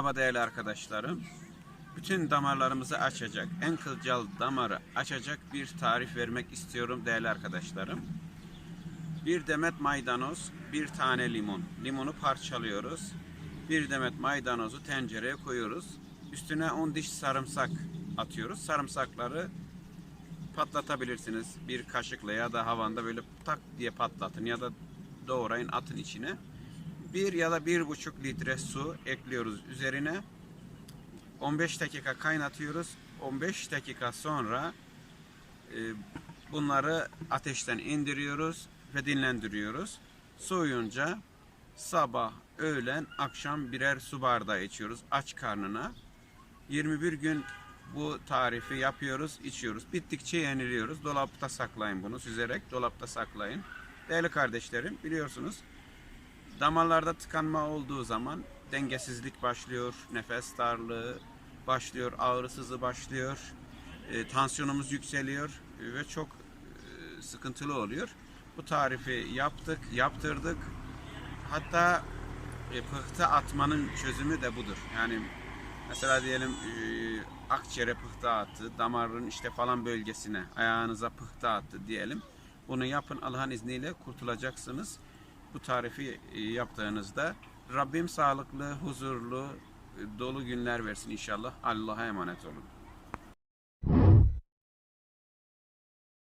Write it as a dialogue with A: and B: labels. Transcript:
A: Merhaba değerli arkadaşlarım. Bütün damarlarımızı açacak, en kılcal damarı açacak bir tarif vermek istiyorum değerli arkadaşlarım. Bir demet maydanoz, bir tane limon. Limonu parçalıyoruz. Bir demet maydanozu tencereye koyuyoruz. Üstüne 10 diş sarımsak atıyoruz. Sarımsakları patlatabilirsiniz. Bir kaşıkla ya da havanda böyle tak diye patlatın ya da doğrayın atın içine. Bir ya da bir buçuk litre su ekliyoruz üzerine. 15 dakika kaynatıyoruz. 15 dakika sonra e, bunları ateşten indiriyoruz ve dinlendiriyoruz. Soğuyunca sabah, öğlen, akşam birer su bardağı içiyoruz aç karnına. 21 gün bu tarifi yapıyoruz, içiyoruz. Bittikçe yeniliyoruz. Dolapta saklayın bunu süzerek dolapta saklayın. Değerli kardeşlerim biliyorsunuz damarlarda tıkanma olduğu zaman dengesizlik başlıyor, nefes darlığı başlıyor, ağrısızı başlıyor, e, tansiyonumuz yükseliyor ve çok e, sıkıntılı oluyor. Bu tarifi yaptık, yaptırdık. Hatta e, pıhtı atmanın çözümü de budur. Yani mesela diyelim e, akciğere pıhtı attı, damarın işte falan bölgesine, ayağınıza pıhtı attı diyelim. Bunu yapın Allah'ın izniyle kurtulacaksınız. Bu tarifi e, yaptığınızda Rabbim sağlıklı, huzurlu, e, dolu günler versin inşallah. Allah'a emanet olun.